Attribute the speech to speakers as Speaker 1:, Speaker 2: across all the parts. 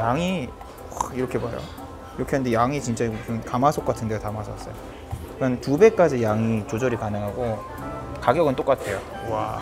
Speaker 1: 양이 확 이렇게 봐요. 이렇게 했는데 양이 진짜 무슨 가마솥 같은 데 담아서 왔어요. 그냥 두 배까지 양이 조절이 가능하고 가격은 똑같아요. 와.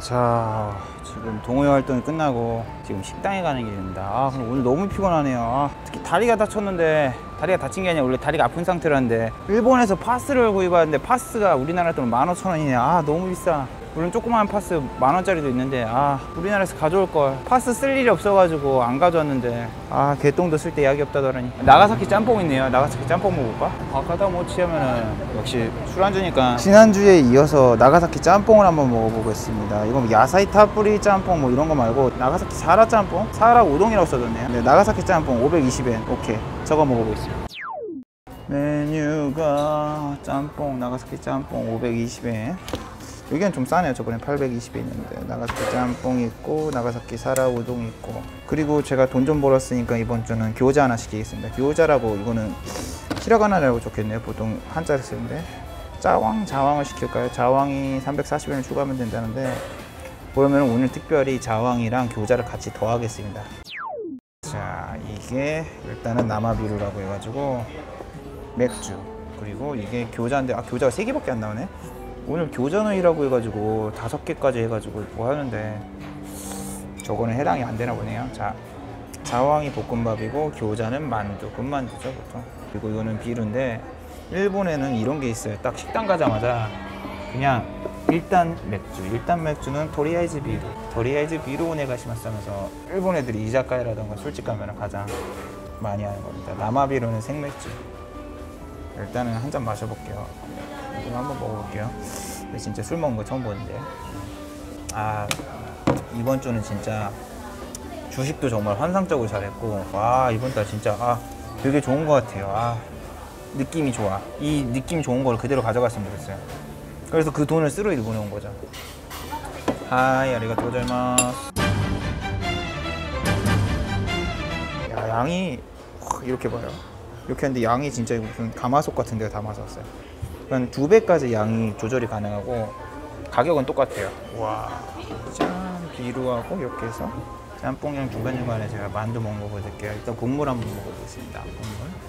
Speaker 1: 자, 지금 동호회 활동이 끝나고 지금 식당에 가는 길입니다. 아, 근데 오늘 너무 피곤하네요. 아, 특히 다리가 다쳤는데 다리가 다친 게 아니라 원래 다리가 아픈 상태라는데 일본에서 파스를 구입하는데 파스가 우리나라 돈 15,000원이네. 아, 너무 비싸. 물론 조그마한 파스 만 원짜리도 있는데 아 우리나라에서 가져올 걸. 파스 쓸 일이 없어가지고 안 가져왔는데 아 개똥도 쓸 때 약이 없다더라니. 나가사키 짬뽕 있네요. 나가사키 짬뽕 먹을까? 아까다 모치 하면은 역시 술안주니까. 지난주에 이어서 나가사키 짬뽕을 한번 먹어보겠습니다. 이건 야사이 타뿌리 짬뽕 뭐 이런 거 말고 나가사키 사라 짬뽕? 사라 우동이라고 써졌네요. 네, 나가사키 짬뽕 520엔. 오케이. 저거 먹어보겠습니다. 메뉴가 짬뽕 나가사키 짬뽕 520엔 여기는 좀 싸네요. 저번에 820엔이었는데. 나가사키 짬뽕 있고 나가사키 사라 우동 있고. 그리고 제가 돈 좀 벌었으니까 이번 주는 교자 하나 시키겠습니다. 교자라고 이거는 히라가나라고 적혔네요. 보통 한자를 쓰는데. 짜왕 자왕을 시킬까요? 자왕이 340엔을 추가하면 된다는데. 그러면 오늘 특별히 자왕이랑 교자를 같이 더하겠습니다. 자 이게 일단은 남아비루라고 해가지고 맥주. 그리고 이게 교자인데 아 교자가 세 개밖에 안 나오네 오늘 교자너이라고 해가지고 다섯 개까지 해가지고 뭐 하는데 저거는 해당이 안 되나 보네요. 자 자왕이 볶음밥이고 교자는 만두 군만두죠 보통. 그리고 이거는 비루인데 일본에는 이런 게 있어요. 딱 식당 가자마자 그냥 일단 맥주 일단 맥주는 토리아이즈 비루 토리아이즈 비루 오네가시마스 하면서 일본 애들이 이자카야라던가 술집 가면 가장 많이 하는 겁니다. 남아비루는 생맥주 일단은 한 잔 마셔볼게요. 이거 한번 먹어볼게요. 진짜 술 먹은 거 처음 보는데. 아 이번 주는 진짜 주식도 정말 환상적으로 잘했고 와 이번 달 진짜 아 되게 좋은 것 같아요. 아 느낌이 좋아. 이 느낌 좋은 걸 그대로 가져갔으면 좋겠어요. 그래서 그 돈을 쓰러 일본에 온 거죠. 하이 아리가또 고자이마스 야 양이 확 이렇게 봐요 이렇게 했는데 양이 진짜 무슨 가마솥 같은 데 담아서 왔어요. 그냥 두 배까지 양이 조절이 가능하고 가격은 똑같아요. 와. 짠 비루하고 이렇게 해서 짬뽕이랑 중간중 간에 제가 만두 먹는 거 보여드릴게요. 일단 국물 한번 먹어보겠습니다. 국물.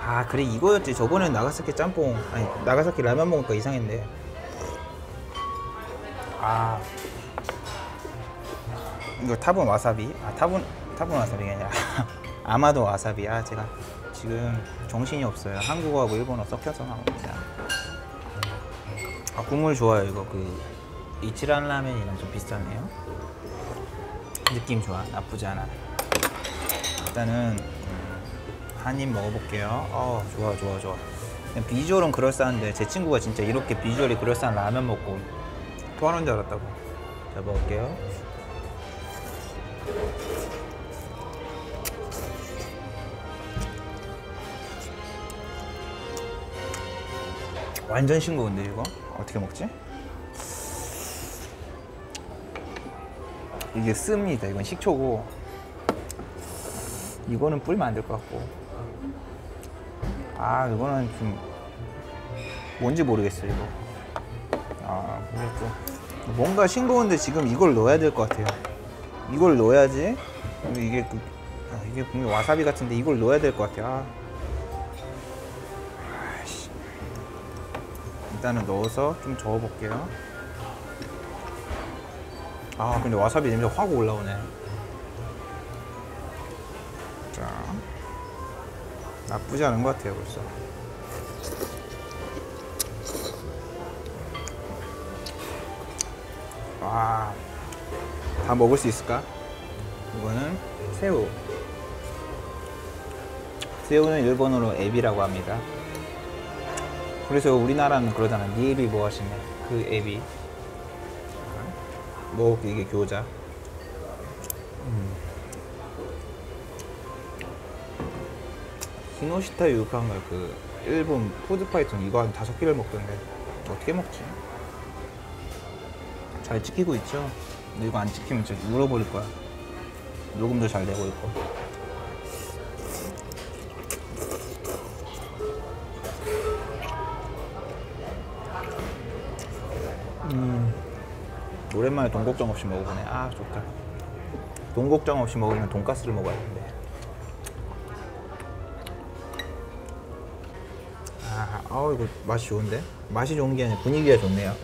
Speaker 1: 아 그래 이거였지. 저번엔 나가사키 짬뽕 아니 나가사키 라면 먹으니까 이상했네. 아. 이거 타본 와사비? 아 타본 타본 와사비가 아니라 아마도 와사비야. 제가 지금 정신이 없어요. 한국어하고 일본어 섞여서 나옵니다 아 국물 좋아요 이거. 그 이치란 라면이랑 좀 비슷하네요. 느낌 좋아. 나쁘지 않아. 일단은 한 입 먹어볼게요. 어 좋아 좋아 좋아. 비주얼은 그럴싸한데 제 친구가 진짜 이렇게 비주얼이 그럴싸한 라면 먹고 토하는 줄 알았다고. 자 먹을게요 완전 싱거운데 이거? 어떻게 먹지? 이게 씁니다. 이건 식초고. 이거는 뿌리면 안 될 것 같고. 아 이거는 좀 뭔지 모르겠어요 이거. 아또 뭔가 싱거운데 지금 이걸 넣어야 될 것 같아요. 이걸 넣어야지. 이게 그, 아, 이게 분명 와사비 같은데 이걸 넣어야 될 것 같아요. 아. 일단은 넣어서 좀 저어볼게요. 아 근데 와사비 냄새 확 올라오네. 자 나쁘지 않은 것 같아요 벌써. 와 다 먹을 수 있을까? 이거는 새우. 새우는 일본어로 에비라고 합니다 그래서 우리나라는 그러잖아 니에비 뭐 하시네 그 에비 먹을게 이게 교자 음. 히노시타 유카인가 그 일본 푸드파이터는 이거 한 다섯 개를 먹던데 어떻게 먹지? 잘 찍히고 있죠? 근데 이거 안 찍히면 진짜 울어버릴 거야 녹음도 잘 되고 있고 오랜만에 돈 걱정 없이 먹어보네. 아 좋다. 돈 걱정 없이 먹으면 돈가스를 먹어야 되는데. 아, 아 이거 맛이 좋은데? 맛이 좋은 게 아니라 분위기가 좋네요.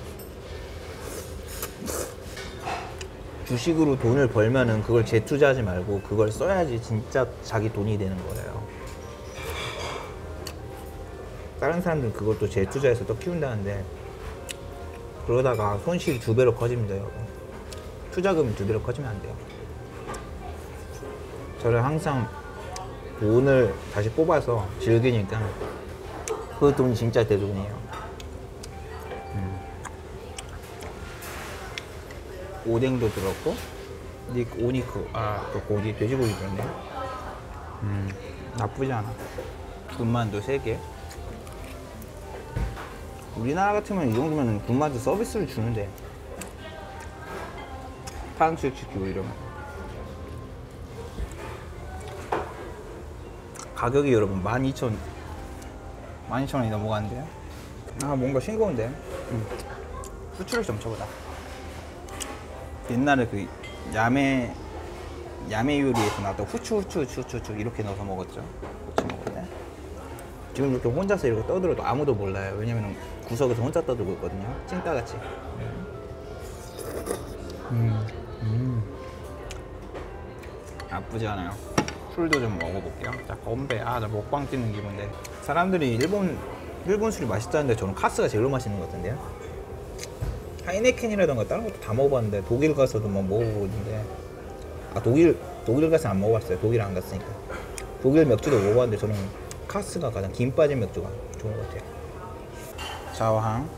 Speaker 1: 주식으로 돈을 벌면은 그걸 재투자하지 말고 그걸 써야지 진짜 자기 돈이 되는 거예요. 다른 사람들은 그것도 재투자해서 또 키운다는데 그러다가 손실이 두 배로 커집니다, 여러분. 투자금이 두 배로 커지면 안 돼요. 저는 항상 돈을 다시 뽑아서 즐기니까 그 돈이 진짜 내 돈이에요. 음. 오뎅도 들었고, 니 오니크, 아, 또 고기, 돼지고기 들었네. 음, 나쁘지 않아. 군만두 3개. 우리나라 같으면 이 정도면 군만두 서비스를 주는데. 탕수육 시키고 이러면. 가격이 여러분 12,000, 12,000원이 넘어가는데요. 아, 뭔가 싱거운데. 음. 후추를 좀 쳐보자. 옛날에 그 야매 야매 요리에서 나왔던 후추 후추 후추, 후추 이렇게 넣어서 먹었죠. 지금 이렇게 혼자서 이렇게 떠들어도 아무도 몰라요. 왜냐면 구석에서 혼자 떠들고 있거든요. 찐따같이. 음, 음. 나쁘지 않아요. 술도 좀 먹어볼게요. 자, 건배. 아, 나 먹방 찍는 기분인데. 사람들이 일본, 일본 술이 맛있다는데 저는 카스가 제일 맛있는 것 같은데요. 하이네켄이라던가 다른 것도 다 먹어봤는데 독일 가서도 뭐 먹어보고 있는데 아 독일 독일 가서 안 먹어봤어요 독일 안 갔으니까 독일 맥주도 먹어봤는데 저는 카스가 가장 김 빠진 맥주가 좋은 것 같아요 자황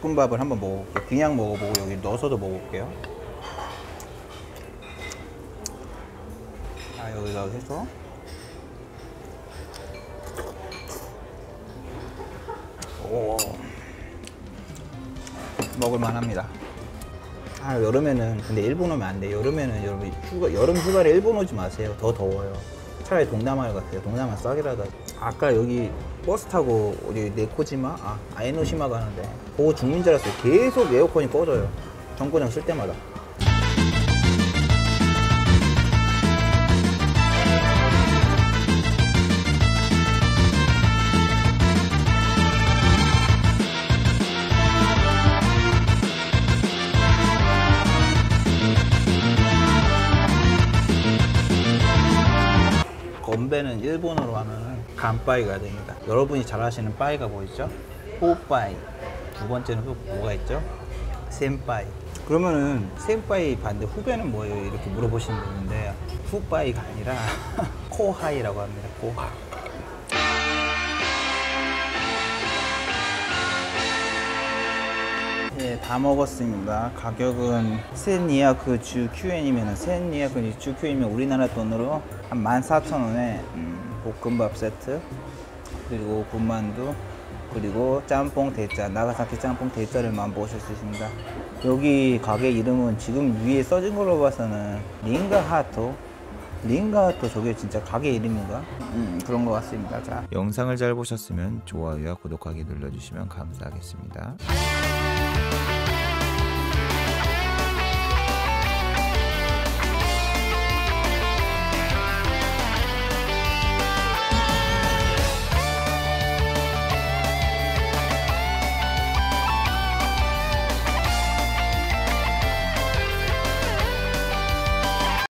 Speaker 1: 볶음밥을 한번 먹어볼게요 그냥 먹어보고 여기 넣어서도 먹어볼게요 아 여기다 해서 오 먹을만 합니다. 아, 여름에는, 근데 일본 오면 안 돼. 여름에는 여러분, 휴가, 여름 휴가를 일본 오지 마세요. 더 더워요. 차라리 동남아를 가세요. 동남아 싸기라도. 아까 여기 버스 타고 어디 네코지마? 아, 아에노시마 가는데. 줄 알았어요. 계속 에어컨이 꺼져요. 정거장 쓸 때마다. 건배는 일본어로 하면은 간빠이가 됩니다. 여러분이 잘 아시는 빠이가 보이죠? 호빠이. 두 번째는 또 뭐가 있죠? 센빠이. 그러면은 센빠이 반대 후배는 뭐예요? 이렇게 물어보시는 분인데 후빠이가 아니라 코하이라고 합니다. 코하. 예, 다 먹었습니다. 가격은 센 예약그 주 QN이면 센 예약그 주 QN이면 우리나라 돈으로 한 14,000원에 음, 볶음밥 세트 그리고 군만두 그리고 짬뽕 대짜 나가사키 짬뽕 대짜를 맛보실 수 있습니다. 여기 가게 이름은 지금 위에 써진 걸로 봐서는 링가하토 링가하토 저게 진짜 가게 이름인가? 음, 그런 것 같습니다. 자
Speaker 2: 영상을 잘 보셨으면 좋아요와 구독하기 눌러주시면 감사하겠습니다.